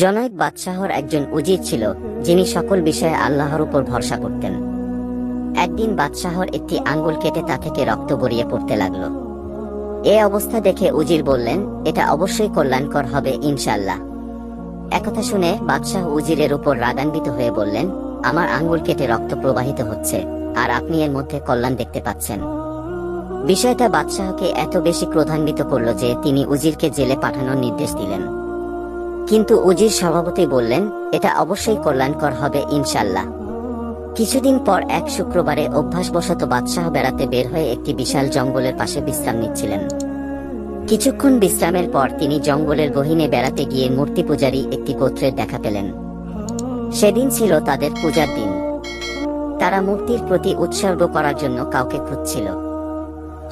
জনৈক বাদশাহর একজন উজির ছিল, যিনি সকল বিষয়ে আল্লাহর উপর ভরসা করতেন। একদিন বাদশাহর একটি আঙ্গুল কেটে তা থেকে রক্ত গড়িয়ে পড়তে লাগল। এ অবস্থা দেখে উজির বললেন, এটা অবশ্যই কল্যাণকর হবে ইনশাল্লাহ একথা শুনে বাদশাহ উজিরের উপর রাগান্বিত হয়ে বললেন, আমার আঙ্গুল কেটে রক্ত প্রবাহিত হচ্ছে, আর আপনি এর মধ্যে কল্যাণ দেখতে পাচ্ছেন। বিষয়টা বাদশাহকে এত বেশি ক্রোধান্বিত করল যে তিনি উজিরকে জেলে পাঠানোর নির্দেশ দিলেন। কিন্তু উজির সভাপতি বললেন, এটা অবশ্যই কল্যাণকর হবে ইনশাল্লাহ কিছুদিন পর এক শুক্রবারে অভ্যাসবশত বাদশাহ বেড়াতে বের হয়ে একটি বিশাল জঙ্গলের পাশে বিশ্রাম নিচ্ছিলেন। কিছুক্ষণ বিশ্রামের পর তিনি জঙ্গলের গহীনে বেড়াতে গিয়ে মূর্তি পূজারী একটি গোত্রের দেখা পেলেন। সেদিন ছিল তাদের পূজার দিন। তারা মূর্তির প্রতি উৎসর্গ করার জন্য কাউকে খুঁজছিল।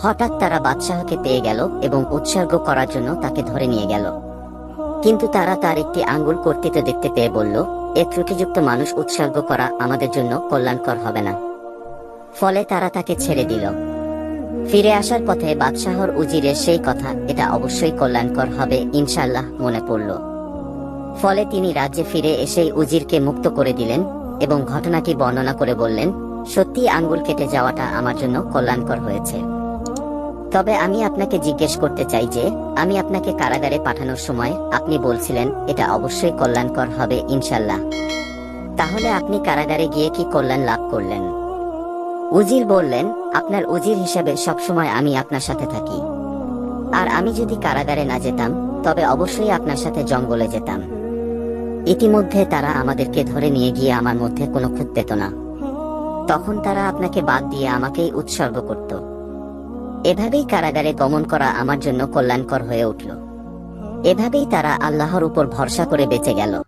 হঠাৎ তারা বাদশাহকে পেয়ে গেল এবং উৎসর্গ করার জন্য তাকে ধরে নিয়ে গেল। কিন্তু তারা তার একটি আঙ্গুল কর্তৃত্ব দেখতে পেয়ে বলল, এ ত্রুটিযুক্ত মানুষ উৎসর্গ করা আমাদের জন্য কল্যাণকর হবে না। ফলে তারা তাকে ছেড়ে দিল। ফিরে আসার পথে বাদশাহর উজিরের সেই কথা, এটা অবশ্যই কল্যাণকর হবে ইনশাল্লাহ মনে পড়ল। ফলে তিনি রাজ্যে ফিরে এসেই উজিরকে মুক্ত করে দিলেন এবং ঘটনাটি বর্ণনা করে বললেন সত্যি আঙ্গুল কেটে যাওয়াটা আমার জন্য কল্যাণকর হয়েছে। তবে আমি আপনাকে জিজ্ঞেস করতে চাই যে, আমি আপনাকে কারাগারে পাঠানোর সময় আপনি বলছিলেন, এটা অবশ্যই কল্যাণকর হবে, ইনশাল্লাহ। তাহলে আপনি কারাগারে গিয়ে কি কল্যাণ লাভ করলেন? উজির বললেন, আপনার উজির হিসেবে সবসময় আমি আপনার সাথে থাকি। আর আমি যদি কারাগারে না যেতাম, তবে অবশ্যই আপনার সাথে জঙ্গলে যেতাম। ইতিমধ্যে তারা আমাদেরকে ধরে নিয়ে গিয়ে আমার মধ্যে কোনো খুঁত পেত না। তখন তারা আপনাকে বাদ দিয়ে আমাকেই উৎসর্গ করত। এভাবেই কারাগারে গমন করা আমার জন্য কল্যাণকর হয়ে উঠল। এভাবেই তারা আল্লাহর উপর ভরসা করে বেঁচে গেল।